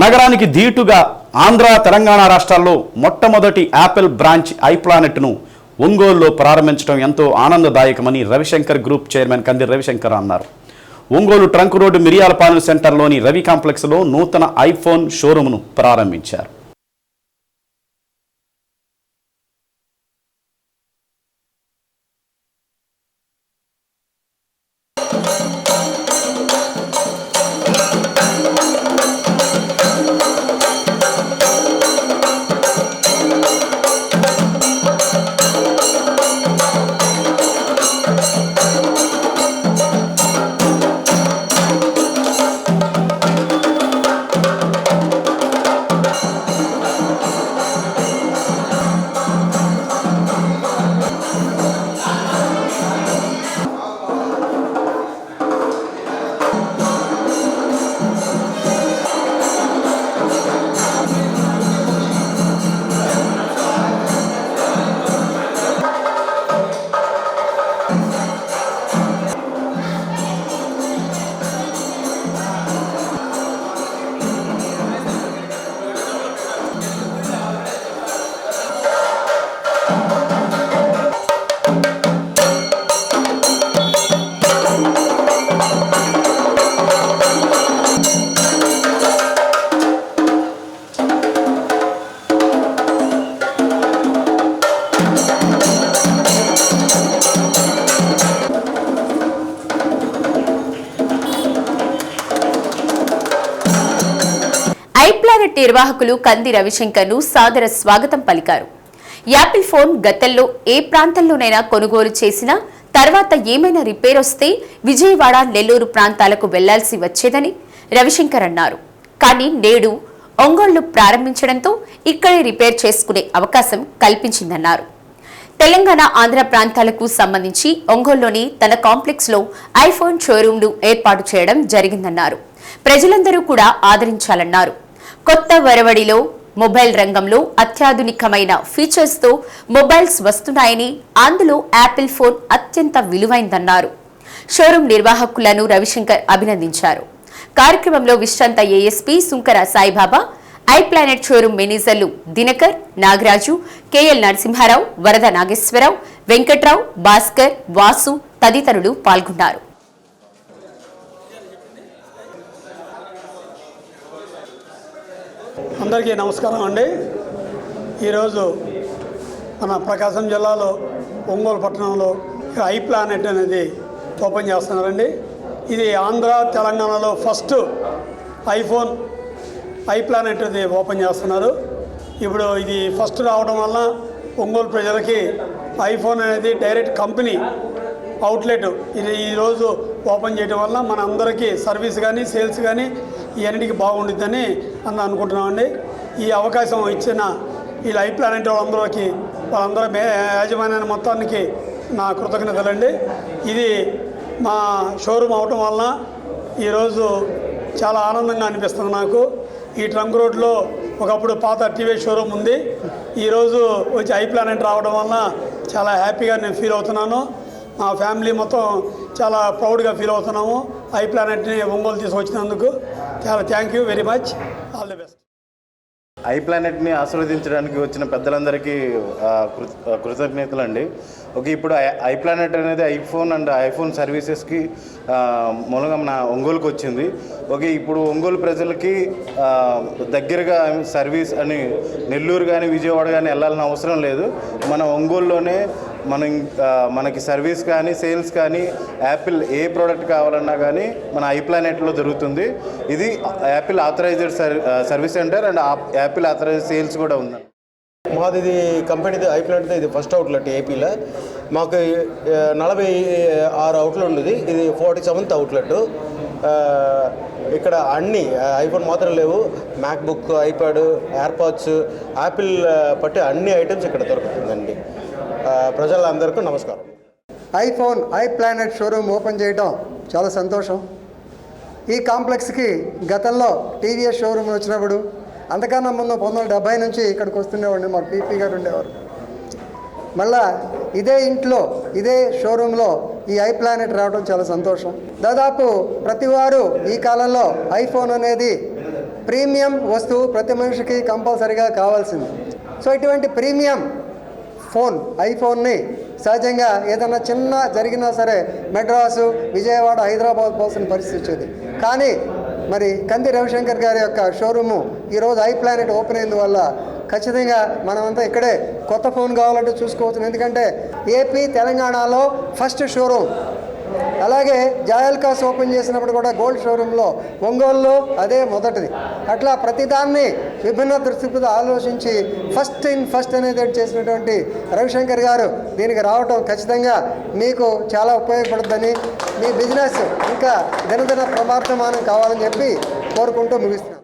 నగరానికి ధీటుగా ఆంధ్ర తెలంగాణ రాష్ట్రాల్లో మొట్టమొదటి యాపిల్ బ్రాంచ్ ఐప్లానెట్ను ఒంగోలులో ప్రారంభించడం ఎంతో ఆనందదాయకమని రవిశంకర్ గ్రూప్ చైర్మన్ కంది రవిశంకర్ అన్నారు. ఒంగోలు ట్రంక్ రోడ్డు మిరియాలపాలెం సెంటర్లోని రవి కాంప్లెక్స్లో నూతన ఐఫోన్ షోరూమ్ను ప్రారంభించారు. ఐప్లానెట్ నిర్వాహకులు కంది రవిశంకర్ను సాదర స్వాగతం పలికారు. యాపిల్ ఫోన్ గతంలో ఏ ప్రాంతంలోనైనా కొనుగోలు చేసినా తర్వాత ఏమైనా రిపేర్ వస్తే విజయవాడ నెల్లూరు ప్రాంతాలకు వెళ్ళాల్సి వచ్చేదని రవిశంకర్ అన్నారు. కానీ నేడు ఒంగోళ్ళు ప్రారంభించడంతో ఇక్కడే రిపేర్ చేసుకునే అవకాశం కల్పించిందన్నారు. తెలంగాణ ఆంధ్ర ప్రాంతాలకు సంబంధించి ఒంగోలులోని తన కాంప్లెక్స్లో ఐఫోన్ షోరూంను ఏర్పాటు చేయడం జరిగిందన్నారు. ప్రజలందరూ కూడా ఆదరించాలన్నారు. కొత్త వరవడిలో మొబైల్ రంగంలో అత్యాధునికమైన ఫీచర్స్తో మొబైల్స్ వస్తున్నాయని అందులో యాపిల్ ఫోన్ అత్యంత విలువైందన్నారు. షోరూం నిర్వాహకులను రవిశంకర్ అభినందించారు. కార్యక్రమంలో విశ్రాంత ASP Sunkara Saibaba iPlanet showroom మేనేజర్లు దినకర్ నాగరాజు కెఎల్ నరసింహారావు వరద నాగేశ్వరరావు వెంకట్రావు భాస్కర్ వాసు తదితరులు పాల్గొన్నారు. అందరికీ నమస్కారం అండి. ఈరోజు మన ప్రకాశం జిల్లాలో ఒంగోలు పట్టణంలో ఐ ప్లానెట్ అనేది ఓపెన్ చేస్తున్నారండి. ఇది ఆంధ్ర తెలంగాణలో ఫస్ట్ ఐఫోన్ ఐ ప్లానెట్ అది ఓపెన్ చేస్తున్నారు. ఇప్పుడు ఇది ఫస్ట్ రావడం వల్ల ఒంగోలు ప్రజలకి ఐఫోన్ అనేది డైరెక్ట్ కంపెనీ అవుట్లెట్ ఇది ఈరోజు ఓపెన్ చేయడం వల్ల మన అందరికీ సర్వీస్ కానీ సేల్స్ కానీ ఇవన్నిటికీ బాగుండిద్దని అని అనుకుంటున్నామండి. ఈ అవకాశం ఇచ్చిన ఈ లైఫ్ ప్లానెట్ వాళ్ళందరికీ వాళ్ళందరూ మే యాజమాన్యాన్ని మొత్తానికి నా కృతజ్ఞతలండి. ఇది మా షోరూమ్ అవటం వలన ఈరోజు చాలా ఆనందంగా అనిపిస్తుంది నాకు. ఈ ట్రంక్ రోడ్లో ఒకప్పుడు పాత టీవీ షోరూమ్ ఉంది. ఈరోజు వచ్చి ఐ ప్లానెట్ రావడం వలన చాలా హ్యాపీగా నేను ఫీల్ అవుతున్నాను. మా ఫ్యామిలీ మొత్తం చాలా ప్రౌడ్గా ఫీల్ అవుతున్నాము. ఐ ప్లానెట్ని ఒంగోలు తీసుకొచ్చినందుకు. చాలా thank you very much all the best I ప్లానెట్ని ఆశీర్వదించడానికి వచ్చిన పెద్దలందరికీ కృతజ్ఞతలు అండి ఓకే ఇప్పుడు ఐ- ప్లానెట్ అనేది ఐఫోన్ అండ్ ఐఫోన్ సర్వీసెస్కి మూలంగా మన ఒంగోలుకి వచ్చింది. ఓకే ఇప్పుడు ఒంగోలు ప్రజలకి దగ్గరగా సర్వీస్ అని నెల్లూరు కానీ విజయవాడ కానీ వెళ్ళాలని అవసరం లేదు. మన ఒంగోలులోనే మనం మనకి సర్వీస్ కానీ సేల్స్ కానీ యాపిల్ ఏ ప్రోడక్ట్ కావాలన్నా కానీ మన ఐ ప్లానెట్లో జరుగుతుంది ఇది Apple authorised service centre and Apple authorised sales కూడా ఉంది. మాది ఇది కంపెనీది ఐప్లాంట్ది ఇది ఫస్ట్ అవుట్లెట్ ఏపీలో. మాకు నలభై ఆరు అవుట్లు ఉంది ఇది ఫార్టీ సెవెంత్ అవుట్లెట్. ఇక్కడ అన్ని ఐఫోన్ మాత్రం లేవు. మ్యాక్బుక్ ఐప్యాడ్ ఎయిర్పాడ్స్ యాపిల్ పట్టి అన్ని ఐటమ్స్ ఇక్కడ దొరుకుతుంది ప్రజలందరికీ నమస్కారం. IPhone iPlanet showroom open చేయడం చాలా సంతోషం. ఈ కాంప్లెక్స్కి గతంలో టీవీఎస్ షోరూమ్ వచ్చినప్పుడు అంతకన్నా ముందు పంతొమ్మిది వందల డెబ్బై నుంచి ఇక్కడికి వస్తుండేవాడిని మా పీపీ గారు ఉండేవారు. మళ్ళా ఇదే ఇంట్లో ఇదే షోరూంలో ఈ ఐ ప్లానెట్ రావడం చాలా సంతోషం. దాదాపు ప్రతి వారు ఈ కాలంలో ఐఫోన్ అనేది ప్రీమియం వస్తువు ప్రతి మనిషికి కంపల్సరీగా కావాల్సింది. సో ఇటువంటి ప్రీమియం ఫోన్ ఐఫోన్ని సహజంగా ఏదైనా చిన్న జరిగినా సరే మెడ్రాసు విజయవాడ హైదరాబాద్ పోవాల్సిన పరిస్థితి వచ్చేది. కానీ మరి కంది రవిశంకర్ గారి యొక్క షోరూము ఈరోజు ఐ ప్లానెట్ ఓపెన్ అయినందువల్ల ఖచ్చితంగా మనమంతా ఇక్కడే కొత్త ఫోన్ కావాలంటే చూసుకోవచ్చు. ఎందుకంటే ఏపీ తెలంగాణలో ఫస్ట్ షోరూమ్ అలాగే జాయల్కాస్ ఓపెన్ చేసినప్పుడు కూడా గోల్డ్ షోరూంలో ఒంగోలులో అదే మొదటిది. అట్లా ప్రతిదాన్ని విభిన్న దృష్టితో ఆలోచించి ఫస్ట్ ఇన్ ఫస్ట్ అనేది చేసినటువంటి రవిశంకర్ గారు దీనికి రావటం ఖచ్చితంగా మీకు చాలా ఉపయోగపడుతుందని మీ బిజినెస్ ఇంకా దినదిన ప్రమార్థమానం కావాలని చెప్పి కోరుకుంటూ ముగిస్తున్నాను.